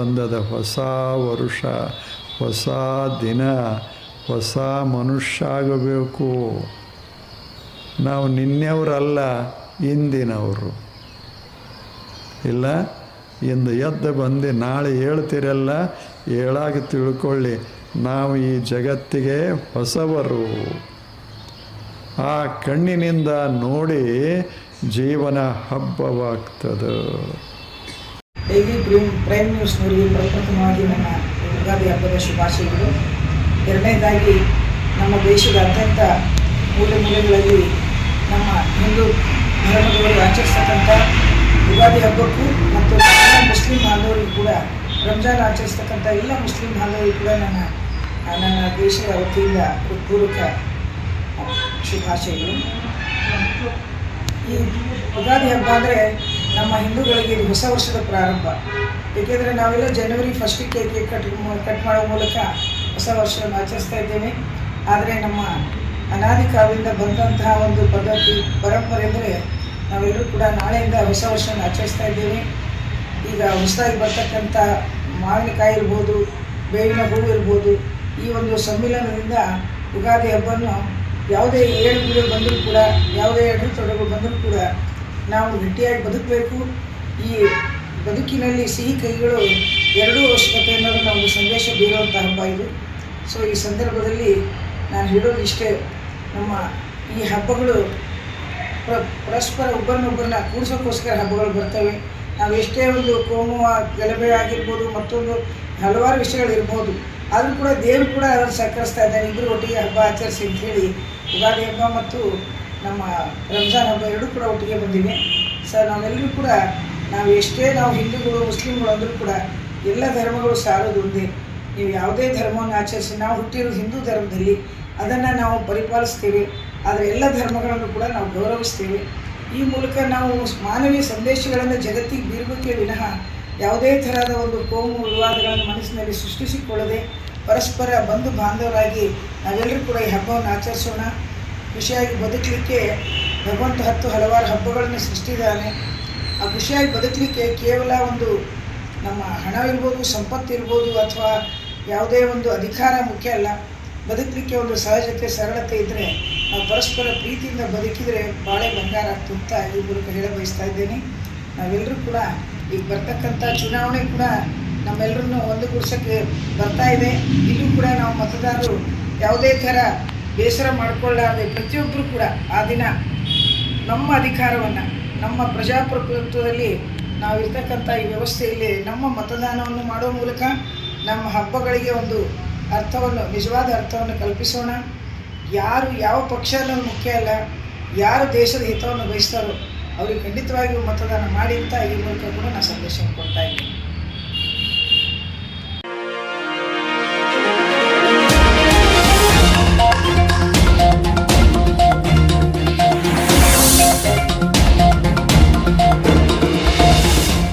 ಬಂದದ ಹೊಸ ವರುಷ, ಹೊಸ ದಿನ, ಹೊಸ ಮನುಷ್ಯ ಆಗಬೇಕು ನಾವು ನಿನ್ನೆಯವರಲ್ಲ ಇಂದಿನವರು. ಇಲ್ಲ, ಇಂದು ಎದ್ದು ಬಂದು ನಾಳೆ ಹೇಳ್ತಿರಲ್ಲ, ಹೇಳಾಗ ತಿಳ್ಕೊಳ್ಳಿ, ನಾವು ಈ ಜಗತ್ತಿಗೆ ಹೊಸವರು. ಆ ಕಣ್ಣಿನಿಂದ ನೋಡಿ ಜೀವನ ಹಬ್ಬವಾಗ್ತದೆ. ಡೈಲಿ ಪ್ರೈಮ್ ಪ್ರೈಮ್ ನ್ಯೂಸ್ನವರಿಗೆ ಪ್ರಪ್ರಥಮವಾಗಿ ನನ್ನ ಯುಗಾದಿ ಹಬ್ಬದ ಶುಭಾಶಯಗಳು. ಎರಡನೇದಾಗಿ, ನಮ್ಮ ದೇಶದ ಅತ್ಯಂತ ಮೂಲೆ ಮೂಲೆಗಳಲ್ಲಿ ನಮ್ಮ ಹಿಂದೂ ಧರ್ಮದವರು ಆಚರಿಸ್ತಕ್ಕಂಥ ಯುಗಾದಿ ಹಬ್ಬಕ್ಕೂ ಮತ್ತು ಮುಸ್ಲಿಂ ಬಾಂಧವರಿಗೂ ಕೂಡ, ರಂಜಾನ್ ಆಚರಿಸ್ತಕ್ಕಂಥ ಎಲ್ಲ ಮುಸ್ಲಿಂ ಬಾಂಧವರಿಗೂ ಕೂಡ ನನ್ನ ನನ್ನ ದೇಶದ ವತಿಯಿಂದ ಹೃತ್ಪೂರ್ವಕ ಶುಭಾಶಯಗಳು. ಈ ಯುಗಾದಿ ಹಬ್ಬ ಅಂದರೆ ನಮ್ಮ ಹಿಂದೂಗಳಿಗೆ ಇದು ಹೊಸ ವರ್ಷದ ಪ್ರಾರಂಭ. ಏಕೆಂದರೆ ನಾವೆಲ್ಲ ಜನವರಿ ಫಸ್ಟಿಗೆ ಕೇಕ್ ಕಟ್ ಕಟ್ ಮಾಡೋ ಮೂಲಕ ಹೊಸ ವರ್ಷವನ್ನು ಆಚರಿಸ್ತಾ ಇದ್ದೇವೆ. ಆದರೆ ನಮ್ಮ ಅನಾದಿ ಕಾಲದಿಂದ ಬಂದಂತಹ ಒಂದು ಪದ್ಧತಿ, ಪರಂಪರೆ ಅಂದರೆ ನಾವೆಲ್ಲರೂ ಕೂಡ ನಾಳೆಯಿಂದ ಹೊಸ ವರ್ಷವನ್ನು ಆಚರಿಸ್ತಾ ಇದ್ದೇವೆ. ಈಗ ಹೊಸದಾಗಿ ಬರ್ತಕ್ಕಂಥ ಮಾವಿನಕಾಯಿ ಇರ್ಬೋದು, ಬೇವಿನ ಹೂವು ಇರ್ಬೋದು, ಈ ಒಂದು ಸಮ್ಮಿಲನದಿಂದ ಯುಗಾದಿ ಹಬ್ಬವನ್ನು ಯಾವುದೇ ಏಳು ಬೀಳು ಬಂದರೂ ಕೂಡ, ಯಾವುದೇ ಎರಡು ತೊಡಗಳು ಬಂದರೂ ಕೂಡ ನಾವು ಗಟ್ಟಿಯಾಗಿ ಬದುಕಬೇಕು. ಈ ಬದುಕಿನಲ್ಲಿ ಸಿಹಿ ಕೈಗಳು ಎರಡೂ ಅವಶ್ಯಕತೆ ಅನ್ನೋದು ನಮಗೆ ಸಂದೇಶ ಬೀರುವಂಥ ಹಬ್ಬ ಇದು. ಸೊ ಈ ಸಂದರ್ಭದಲ್ಲಿ ನಾನು ಹೇಳೋದು ಇಷ್ಟೇ. ನಮ್ಮ ಈ ಹಬ್ಬಗಳು ಪ್ರ, ಪರಸ್ಪರ ಒಬ್ಬರನ್ನೊಬ್ಬರನ್ನ ಕೂರಿಸೋಕ್ಕೋಸ್ಕರ ಹಬ್ಬಗಳು ಬರ್ತವೆ. ನಾವು ಎಷ್ಟೇ ಒಂದು ಕೋಮು, ಗಲಭೆ ಆಗಿರ್ಬೋದು, ಮತ್ತೊಂದು ಹಲವಾರು ವಿಷಯಗಳಿರ್ಬೋದು ಆದರೂ ಕೂಡ ದೇವರು ಕೂಡ ಅದನ್ನು ಸಹಕರಿಸ್ತಾ ಇದ್ದಾನೆ. ಇಬ್ಬರು ಒಟ್ಟಿಗೆ ಹಬ್ಬ ಆಚರಿಸಿ ಅಂತ ಹೇಳಿ. ಯುಗಾದಿ ಹಬ್ಬ ಮತ್ತು ನಮ್ಮ ರಂಜಾನ್ ಹಬ್ಬ ಎರಡೂ ಕೂಡ ಒಟ್ಟಿಗೆ ಬಂದಿವೆ ಸರ್ ನಾವೆಲ್ಲರೂ ಕೂಡ ನಾವು ಎಷ್ಟೇ ನಾವು ಹಿಂದೂಗಳು ಮುಸ್ಲಿಮ್ಗಳು ಅಂದರೂ ಕೂಡ ಎಲ್ಲ ಧರ್ಮಗಳು ಸಾರೋದು ಒಂದೇ. ನೀವು ಯಾವುದೇ ಧರ್ಮವನ್ನು ಆಚರಿಸಿ, ನಾವು ಹುಟ್ಟಿರೋ ಹಿಂದೂ ಧರ್ಮದಲ್ಲಿ, ಅದನ್ನು ನಾವು ಪರಿಪಾಲಿಸ್ತೇವೆ. ಆದರೆ ಎಲ್ಲ ಧರ್ಮಗಳನ್ನು ಕೂಡ ನಾವು ಗೌರವಿಸ್ತೇವೆ. ಈ ಮೂಲಕ ನಾವು ಮಾನವೀಯ ಸಂದೇಶಗಳನ್ನು ಜಗತ್ತಿಗೆ ಬೀರಬೇಕೇ ವಿನಃ ಯಾವುದೇ ಥರದ ಒಂದು ಕೋಮು, ವಿವಾದಗಳನ್ನು ಮನಸ್ಸಿನಲ್ಲಿ ಸೃಷ್ಟಿಸಿಕೊಳ್ಳದೆ ಪರಸ್ಪರ ಬಂಧು ಬಾಂಧವರಾಗಿ ನಾವೆಲ್ಲರೂ ಕೂಡ ಈ ಹಬ್ಬವನ್ನು ಆಚರಿಸೋಣ. ಖುಷಿಯಾಗಿ ಬದುಕಲಿಕ್ಕೆ ಭಗವಂತ ಹತ್ತು ಹಲವಾರು ಹಬ್ಬಗಳನ್ನು ಸೃಷ್ಟಿದ್ದಾನೆ. ಆ ಖುಷಿಯಾಗಿ ಬದುಕಲಿಕ್ಕೆ ಕೇವಲ ಒಂದು ನಮ್ಮ ಹಣ ಇರ್ಬೋದು, ಸಂಪತ್ತು ಇರ್ಬೋದು ಅಥವಾ ಯಾವುದೇ ಒಂದು ಅಧಿಕಾರ ಮುಖ್ಯ ಅಲ್ಲ. ಬದುಕಲಿಕ್ಕೆ ಒಂದು ಸಹಜತೆ, ಸರಳತೆ ಇದ್ದರೆ ನಾವು ಪರಸ್ಪರ ಪ್ರೀತಿಯಿಂದ ಬದುಕಿದರೆ ಬಾಳೆ ಬಂಗಾರ ಅಂತ ಈ ಮೂಲಕ ಹೇಳ ಬಯಸ್ತಾ ಇದ್ದೇನೆ. ನಾವೆಲ್ಲರೂ ಕೂಡ ಈಗ ಬರ್ತಕ್ಕಂಥ ಚುನಾವಣೆ ಕೂಡ ನಮ್ಮೆಲ್ಲರನ್ನು ಒಂದುಗೂಡಿಸೋಕ್ಕೆ ಬರ್ತಾ ಇದೆ. ಇಲ್ಲೂ ಕೂಡ ನಾವು ಮತದಾರರು ಯಾವುದೇ ಥರ ಬೇಸರ ಮಾಡಿಕೊಳ್ಳಾದೆ ಪ್ರತಿಯೊಬ್ಬರು ಕೂಡ ಆ ದಿನ ನಮ್ಮ ಅಧಿಕಾರವನ್ನು, ನಮ್ಮ ಪ್ರಜಾಪ್ರಭುತ್ವದಲ್ಲಿ ನಾವಿರ್ತಕ್ಕಂಥ ಈ ವ್ಯವಸ್ಥೆಯಲ್ಲಿ ನಮ್ಮ ಮತದಾನವನ್ನು ಮಾಡುವ ಮೂಲಕ ನಮ್ಮ ಹಬ್ಬಗಳಿಗೆ ಒಂದು ಅರ್ಥವನ್ನು, ನಿಜವಾದ ಅರ್ಥವನ್ನು ಕಲ್ಪಿಸೋಣ. ಯಾರು ಯಾವ ಪಕ್ಷ ಅನ್ನೋದು ಮುಖ್ಯ ಅಲ್ಲ, ಯಾರು ದೇಶದ ಹಿತವನ್ನು ಬಯಸ್ತಾರೋ, ಅವರಿಗೆ ಖಂಡಿತವಾಗಿಯೂ ಮತದಾನ ಮಾಡಿ ಅಂತ ಈ ಮೂಲಕ ಕೂಡ ನಾನು ಸಂದೇಶವನ್ನು ಕೊಡ್ತಾ ಇದ್ದೀನಿ.